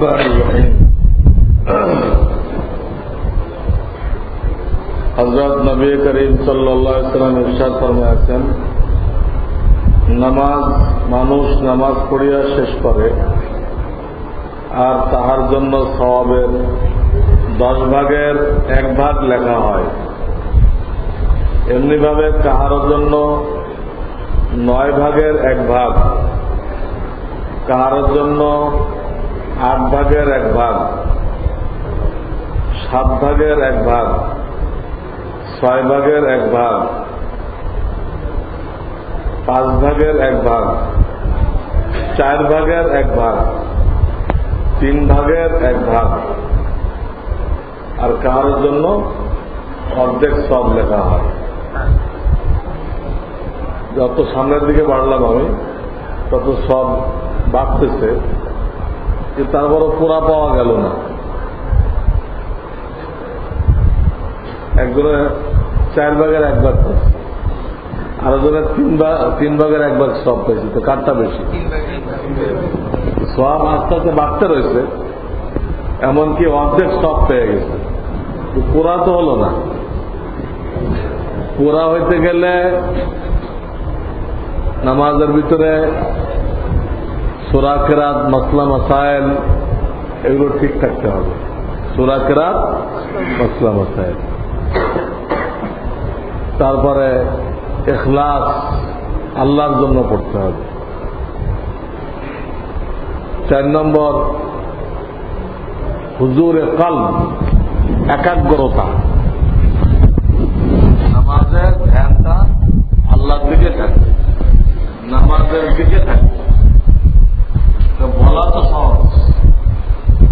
الرحمن الرحيم হজরত নবী করিম সাল্লাম ইরশাদ ফরমায়াছেন নামাজ মানুষ নামাজ পড়িয়া শেষ করে আর তাহার জন্য সবাবের দশ ভাগের এক ভাগ লেখা হয় এমনিভাবে কাহার জন্য নয় ভাগের এক ভাগ কাহার জন্য আট ভাগের এক ভাগ। সাত ভাগের এক ভাগ। ছয় ভাগের এক ভাগ। পাঁচ ভাগের এক ভাগ। চার ভাগের এক ভাগ। তিন ভাগের এক ভাগ। আর কাহার জন্য? অর্ধেক সব লেখা হয়। যত সামনের দিকে বাড়লাম আমি, তত সব বাড়তেছে। যে তারপরও পুরা পাওয়া গেল না। একজনে চার ভাগের এক ভাগ পাইছে। আরেকজনের তিন ভাগ তিন ভাগের এক ভাগ সব পাইছে। তো কারটা বেশি? সব আস্তে আস্তে বাড়তে রয়েছে, এমনকি অর্ধেক সব পেয়ে গেছে। পুরা তো হলো না। পুরা হইতে গেলে নামাজের ভিতরে সুরাকেরাত মসলা মাসাইল এগুলো ঠিক থাকতে হবে। সুরাকেরাত মসলা মাসাইল তারপরে এখলাস আল্লাহর জন্য পড়তে হবে। চার নম্বর, হুজুর কাল একাগ্রতা নামাজের ধ্যানটা আল্লাহর দিকে থাকবে নামাজের দিকে থাকবে তো বলা তো সহজ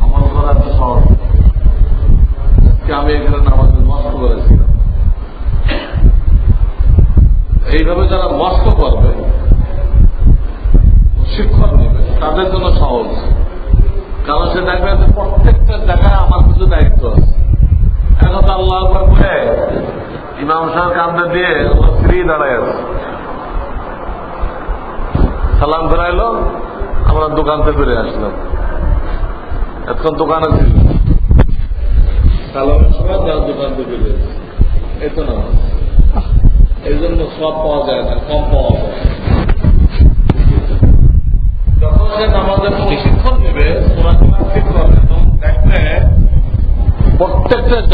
আমল করা তো সহজ আজকে আমি এখানে নামাজের মস্ত করেছিলাম এইভাবে যারা মস্ত করবে শিক্ষক নেবে তাদের জন্য সহজ কারণ সে দেখবে যে প্রত্যেকটা জায়গায় আমার কিছু দায়িত্ব আছে এখন তো আল্লাহ করে ইমাম সাহেব কান্দে দিয়ে ওর স্ত্রী দাঁড়ায় আছে। সালাম ফেরাইলো, আমরা দোকান থেকে ফিরে আসলাম। এতক্ষণ দোকানে ছিল। সালামের সময় তারা দোকান থেকে ফিরে এই তো না। এই জন্য সব পাওয়া যায় না, কম পাওয়া যায়। যখন সে নামাজের প্রশিক্ষণ নেবে পড়াশোনা ঠিক করবে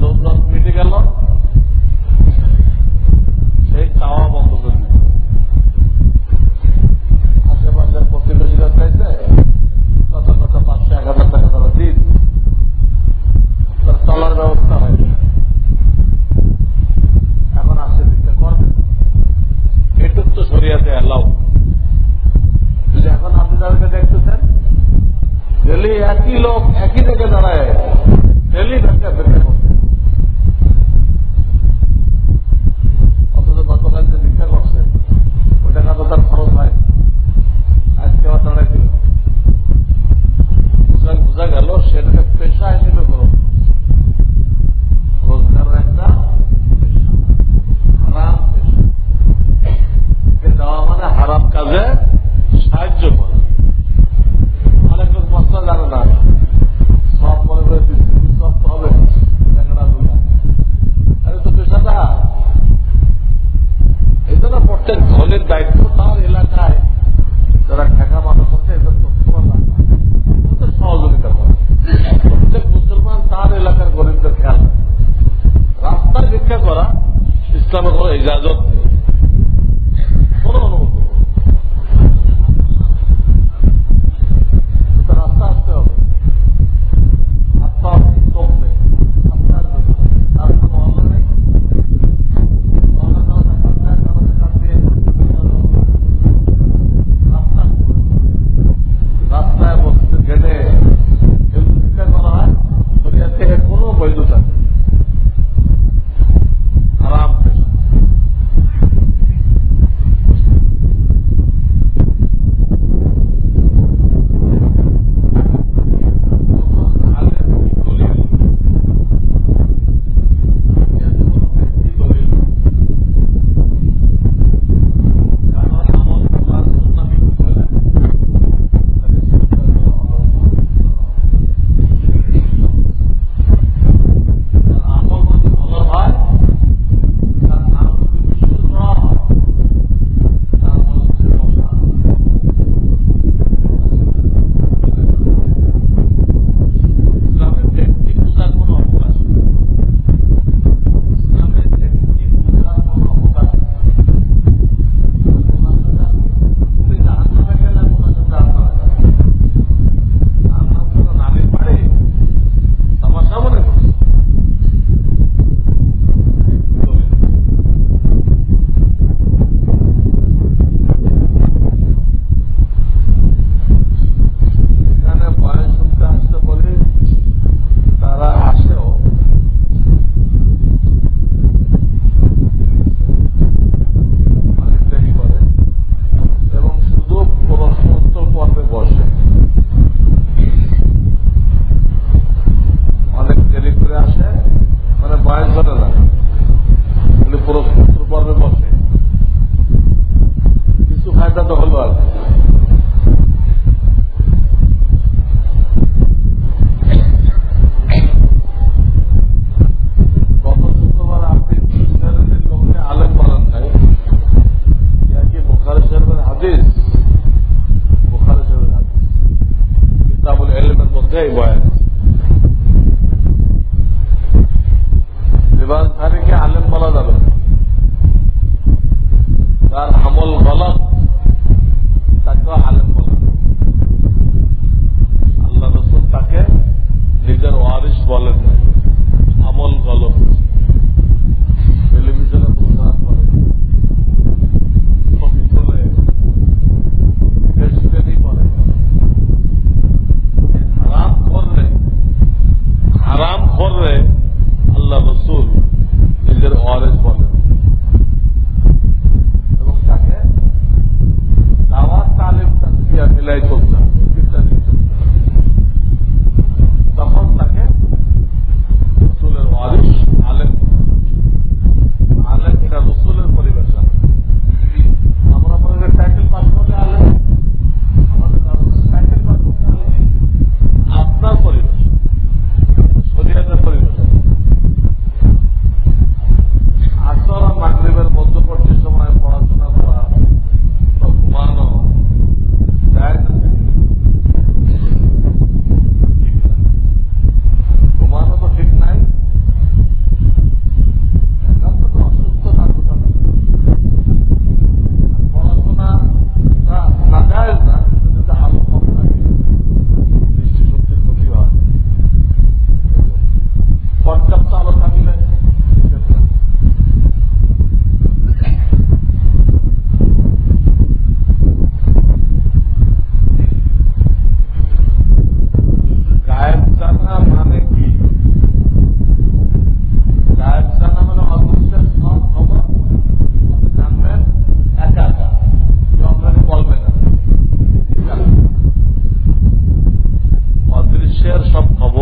জোর মিটে গেল। সেই চাওয়া বন্ধ করে top of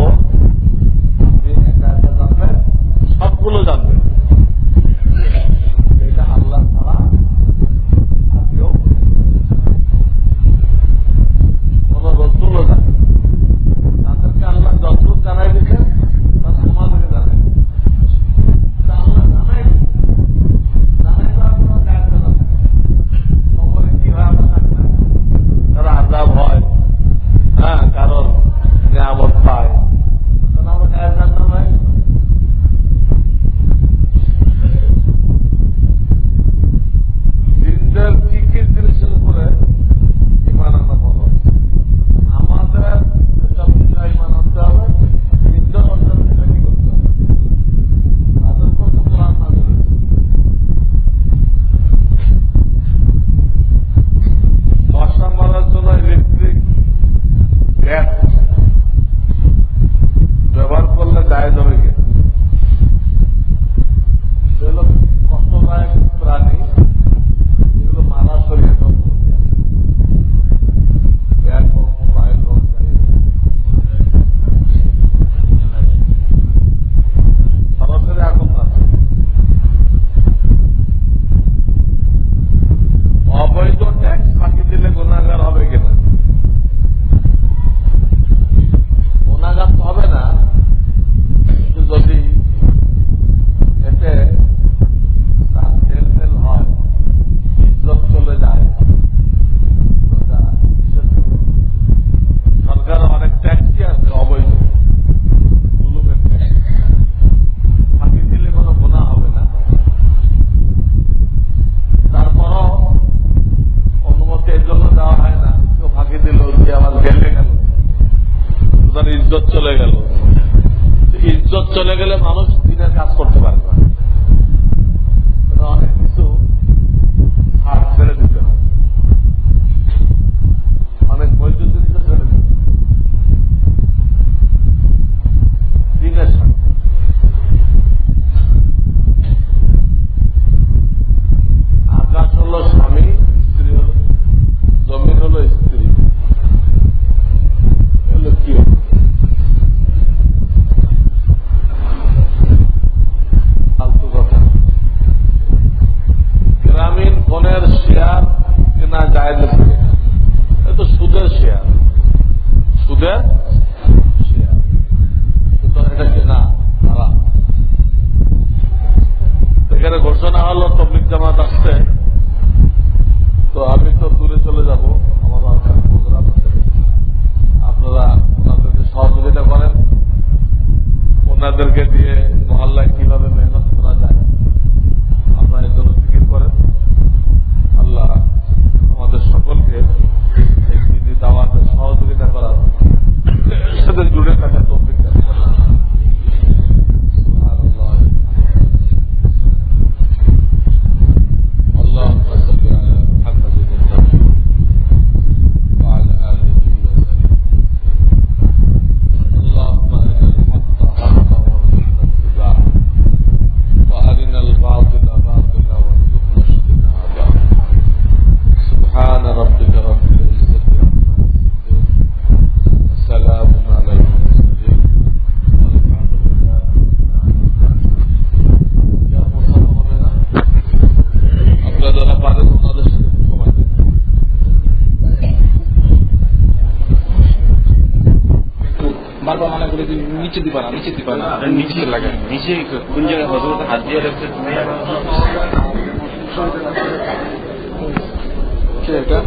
Apoi don't text, maki dile guna এখানে ঘোষণা হলো তবলিক জামাত আসছে। তো আমি তো দূরে চলে যাব। আমার আপনারা আপনাদের সহযোগিতা করেন। ওনাদেরকে দিয়ে মহল্লায় কীভাবে মেহনত করা যায় আপনারা এজন্য ফিকির করেন। আল্লাহ আমাদের সকলকে দাওয়াতে সহযোগিতা করার সাথে নিচে দিবা না নিচে দিবা না। নিচে লাগা নিচে কোন জায়গায় হজরত হাত দিয়ে রাখছে তুমি? এটা?